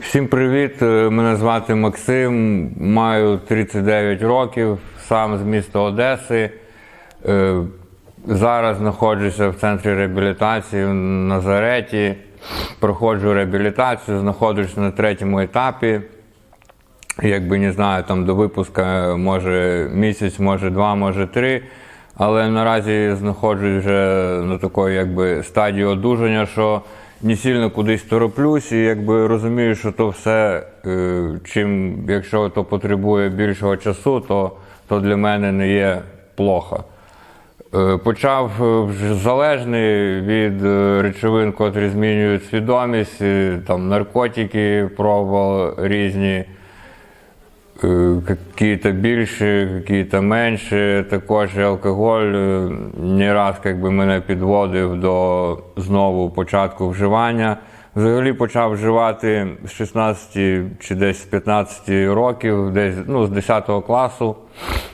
Всім привіт! Е, Мене звати Максим, маю 39 років, сам з міста Одеси. Е, Зараз знаходжуся в центрі реабілітації в Назареті. Проходжу реабілітацію, знаходжусь на третьому етапі. Якби не знаю, там до випуска може місяць, може два, може три. Але наразі знаходжусь вже на такої якби стадії одужання, що не сильно кудись тороплюсь, і якби розумію, що то все, е, чим, якщо то потребує більшого часу, то, то для мене не є плохо. Е, Почав е, залежний від речовин, котрі змінюють свідомість, там наркотики пробував різні, какие-то більші, какие-то менші. Також алкоголь е, не раз як би, мене підводив до знову початку вживання. Взагалі почав вживати з 16 чи десь з 15 років, десь ну, з 10 класу.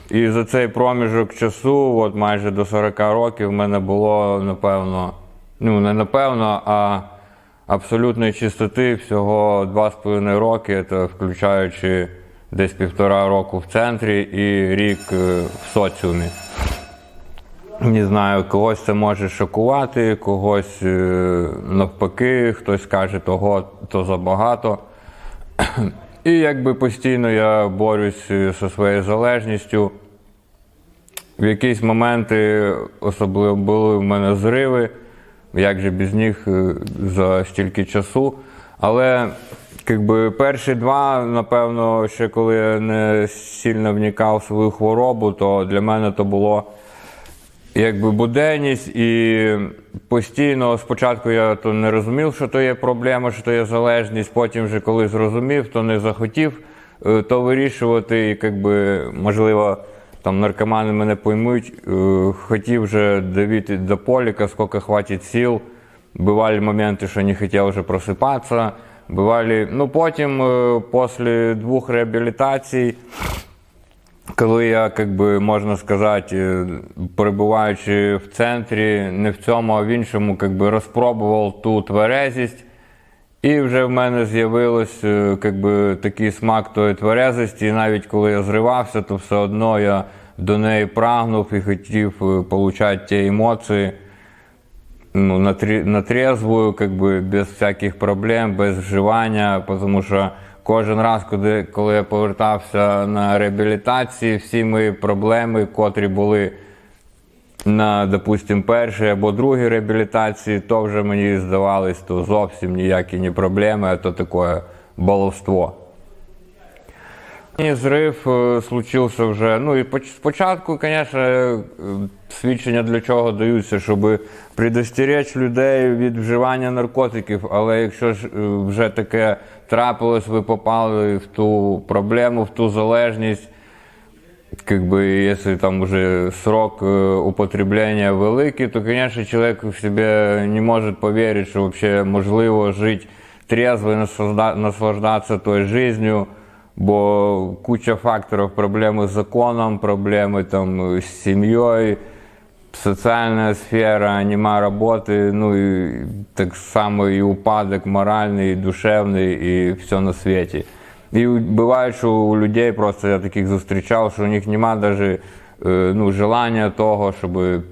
І за цей проміжок часу, от майже до 40 років, в мене було напевно, ну не напевно, а абсолютної чистоти всього 2,5 роки, це включаючи десь півтора року в центрі і рік е, в соціумі. Не знаю, когось це може шокувати, когось е, навпаки, хтось каже, того то забагато. І якби постійно я борюсь е, зі своєю залежністю. В якісь моменти особливо були в мене зриви, як же без них е, за стільки часу. Але якби, перші два, напевно, ще коли я не сильно вникав в свою хворобу, то для мене то було якби буденність і постійно спочатку я то не розумів, що то є проблема, що то є залежність. Потім, вже коли зрозумів, то не захотів е, то вирішувати. І якби можливо там наркомани мене поймуть. е, Хотів вже давити до поліка, скільки хватить сил. Бывали моменти, що не хотів вже просипатися. Бывали, ну потім, е, після двох реабілітацій, коли я, як би можна сказати, перебуваючи в центрі, не в цьому, а в іншому, як би розпробував ту тверезість, і вже в мене з'явилось е, би, такий смак тої тверезості. І навіть коли я зривався, то все одно я до неї прагнув і хотів е, отримати ті емоції ну, на, трі- на трезвую, как бы, без всяких проблем, без вживання, тому що кожен раз, коли, коли я повертався на реабілітації, всі мої проблеми, котрі були на, допустим, першій або другій реабілітації, то вже мені здавалось, то зовсім ніякі не проблеми, а то таке баловство. Зрив е, случився вже. Ну і спочатку, звісно, свідчення для чого даються, щоб предостеречь людей від вживання наркотиків. Але якщо ж е, вже таке трапилось, ви попали в ту проблему, в ту залежність. Как бы, там уже срок э, употребления великий, то, конечно, человек в себе не может поверить, что вообще можливо жить трезво и наслажда- наслаждаться той жизнью, бо куча факторів, проблеми з законом, проблеми там з сім'єю, соціальна сфера, нема роботи, ну і так само і упадок моральний, і душевний, і все на світі. І буває, що у людей просто я таких зустрічав, що у них нема даже е, ну, желання того, щоб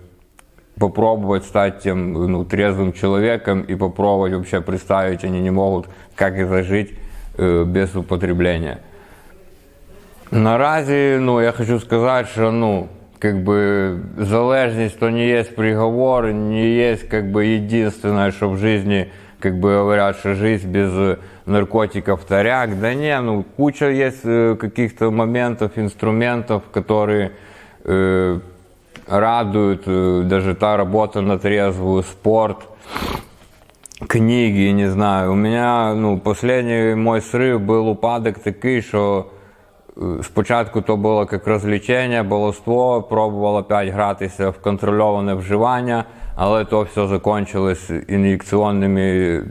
попробовать стать тем ну, трезвым человеком и попробовать вообще представить, они не могут, как это жить э, без употребления. Наразі, ну, я хочу сказати, що ну, как бы, залежність то не є приговор, не є как бы, единственное, что в жизни, как бы говорят, что жизнь без наркотиков таряк. Да не, ну, куча есть э, каких-то моментов, инструментов, которые э, радуют, э, даже та работа на трезвую, спорт, книги, не знаю. У меня, ну, последний мой срыв был упадок такий, що е, спочатку то було як розвлечення, баловство, пробував опять гратися в контрольоване вживання, але то все закончилось ін'єкційними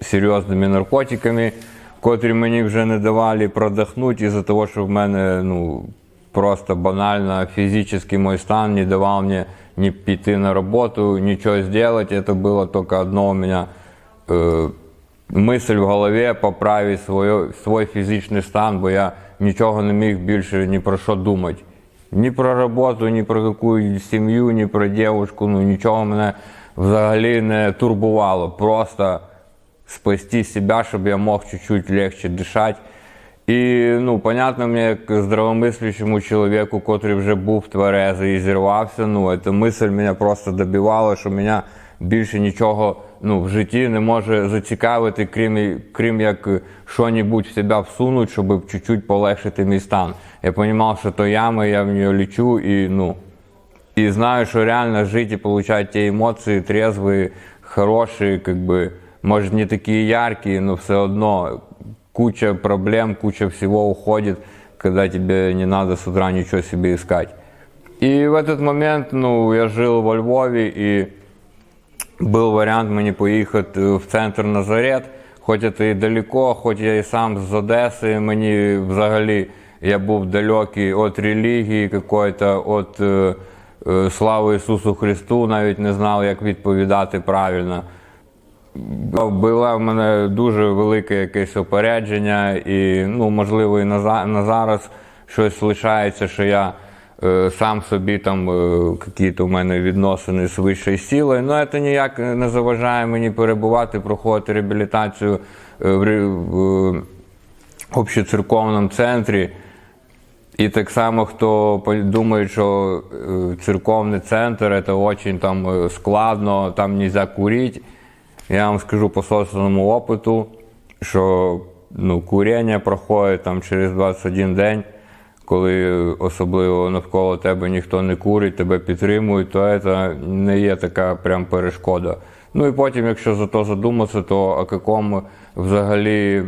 серйозними наркотиками, котрі мені вже не давали продихнути із-за того, що в мене, ну, просто банально физический мой стан не давал мне ни пойти на работу, ничего сделать. Это было только одно у меня мисль в голові поправити свою, свій фізичний стан, бо я нічого не міг більше ні про що думати. Ні про роботу, ні про яку сім'ю, ні про дівчинку, ну нічого мене взагалі не турбувало. Просто спасти себе, щоб я мог чуть-чуть легче дишати. І, ну, понятно, мені, як здравомислячому чоловіку, котрий вже був тверезий і зірвався, ну, ця мисль мене просто добивала, що мене більше нічого ну, в житті не може зацікавити, крім, крім як що-небудь в себе всунути, щоб чуть-чуть полегшити мій стан. Я розумів, що то яма, я в нее лечу, і, ну, и знаю, что реально жить и получать те эмоции трезвые, хорошие, как бы, может, не такие яркие, но все одно куча проблем, куча всего уходит, когда тебе не надо с утра ничего себе искать. И в этот момент, ну, я жил во Львове, и был варіант мені поїхати в центр Назарет, хоч це і далеко, хоч я і сам з Одеси, мені взагалі я був далекий від релігії, какой-то, від е, е, слави Ісусу Христу, навіть не знав, як відповідати правильно. Було в мене дуже велике якесь опередження, і ну, можливо, і на, зараз щось лишається, що я сам собі там е, якісь у мене відносини з вищою силою. Ну, це ніяк не заважає мені перебувати, проходити реабілітацію е, в, е, центрі. І так само, хто думає, що е, церковний центр це дуже там е, складно, там не можна курити. Я вам скажу по собственному опиту, що ну, куріння проходить там через 21 день, коли е, особливо навколо тебе ніхто не курить, тебе підтримують, то це не є така прям перешкода. Ну і потім, якщо за то задуматися, то о якому взагалі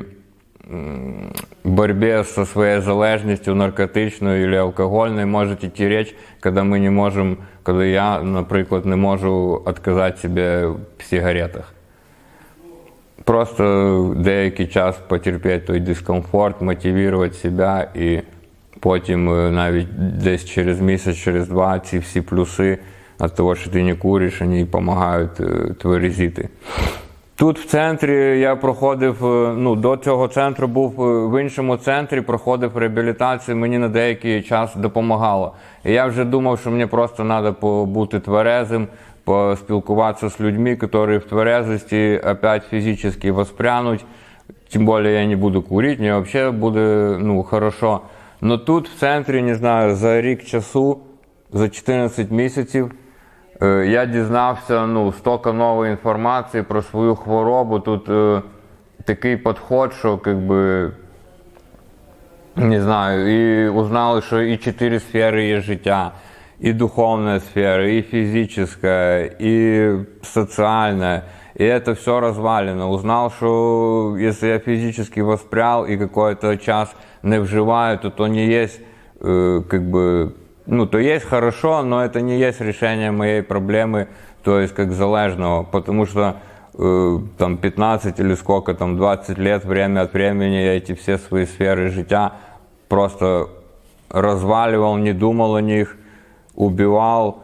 борьбе со своей залежностью наркотичной или алкогольной может идти речь, когда мы не можем, когда я, наприклад, не можу отказати себе в сигаретах. Просто деякий час потерпіти той дискомфорт, мотивувати себе і потім е, навіть десь через місяць, через два ці всі плюси від того, що ти не куриш, вони допомагають е, тверезіти. Тут в центрі я проходив, е, ну до цього центру був в іншому центрі, проходив реабілітацію, мені на деякий час допомагало. І я вже думав, що мені просто треба побути тверезим, поспілкуватися з людьми, які в тверезості опять фізично воспрянуть. Тим більше я не буду курити, мені взагалі буде ну, хорошо. Но тут в центрі, не знаю, за рік часу, за 14 місяців. Е, Я дізнався ну, стільки нової інформації про свою хворобу. Тут е, такий підход, що как би, не знаю, і узнали, що і чотири сфери є життя. И духовная сфера, и физическая, и социальная. И это все развалено. Узнал, что если я физически воспрял и какой-то час не вживаю, то то не есть э, как бы ну, то есть хорошо, но это не есть решение моей проблемы, то есть как залежного, потому что э, там 15 или сколько, там 20 лет, время от времени я эти все свои сферы життя просто разваливал, не думал о них, убивав,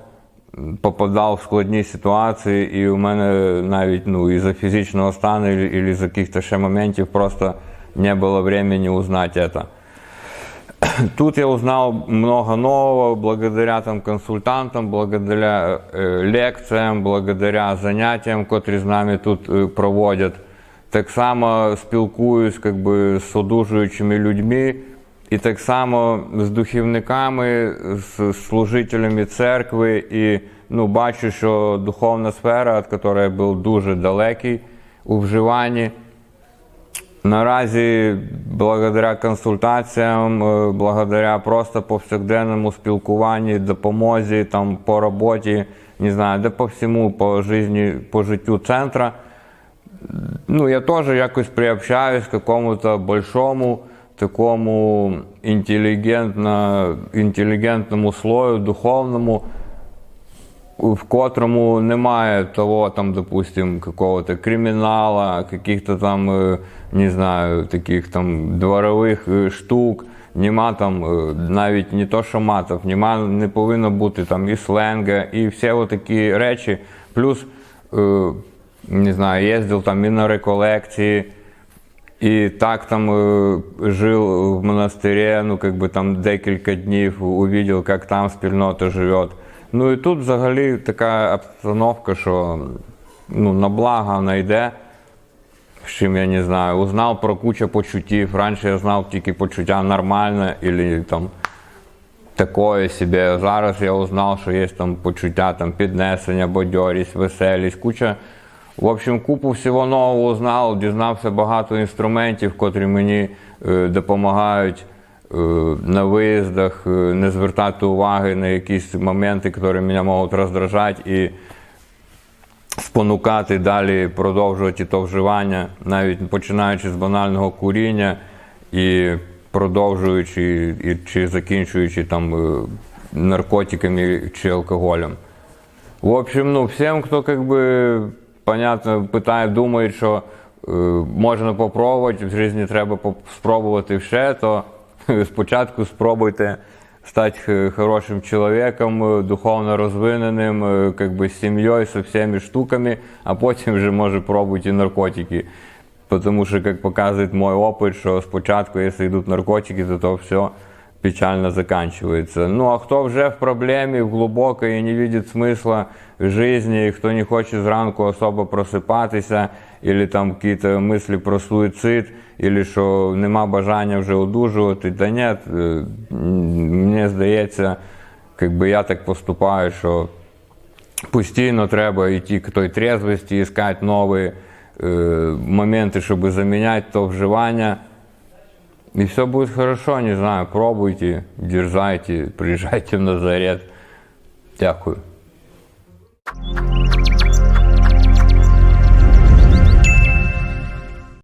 попадав в складні ситуації, і у мене навіть ну, із-за фізичного стану, і з якихось ще моментів просто не було времени узнать это. Тут я узнал много нового благодаря там, консультантам, благодаря э, лекціям, благодаря заняттям, котрі з нами тут е, проводять. Так само спілкуюсь как би, з одужуючими людьми, і так само з духовниками, з служителями церкви. І ну, бачу, що духовна сфера, від якої був дуже далекий у вживанні. Наразі, благодаря консультаціям, е, благодаря просто повсякденному спілкуванню, допомозі там, по роботі, не знаю, де по всьому, по, житті, по життю центра, ну, я теж якось приобщаюсь к большому, такому інтелігентно, інтелігентному слою, духовному, в котрому немає того, там, допустим, какого-то кримінала, каких-то там, е, не знаю, таких там дворових е, штук. Нема там е, навіть не то, що матов, нема, не повинно бути там і сленга, і всі такі речі. Плюс не знаю, ездил там и на реколлекции, і так там е, жив в монастирі, ну как би там декілька днів, увидел, як там спільнота живе. Ну і тут взагалі така обстановка, що ну, на благо вона йде. З чим я не знаю. Узнав про кучу почуттів. Раніше я знав тільки почуття нормальне, або там такое собі. Зараз я узнав, що є там почуття там, піднесення, бадьорість, веселість, куча. В общем, купу всього нового узнав, дізнався багато інструментів, котрі мені е, допомагають е, на виїздах, е, не звертати уваги на якісь моменти, які мене можуть роздражати, і спонукати далі продовжувати то вживання, навіть починаючи з банального куріння і продовжуючи і, чи закінчуючи там наркотиками чи алкоголем. В общем, ну, всем, кто как бы, понятно, питає, думає, що е, можна попробувати, в житті треба поп- спробувати ще, то спочатку спробуйте стати х- хорошим чоловіком, е, духовно розвиненим, е, как бы, з сім'єю, з всіми штуками, а потім вже може пробуйте наркотики. Потому что, как показывает мой опыт, что спочатку, если идут наркотики, то то все печально заканчивается. Ну а кто вже в проблеме, в глубокой и не видит смысла в жизни, кто не хочет зранку особо просипатися, или там какие-то мысли про суицид, или що нема бажання вже одужувати, та ні, е, мені здається, как би я так поступаю, що постійно треба йти к той трезвості, искать нові е, моменти, щоб заміняти то вживання. І все будет хорошо, не знаю, пробуйте, дерзайте, приезжайте в Назарет. Дякую.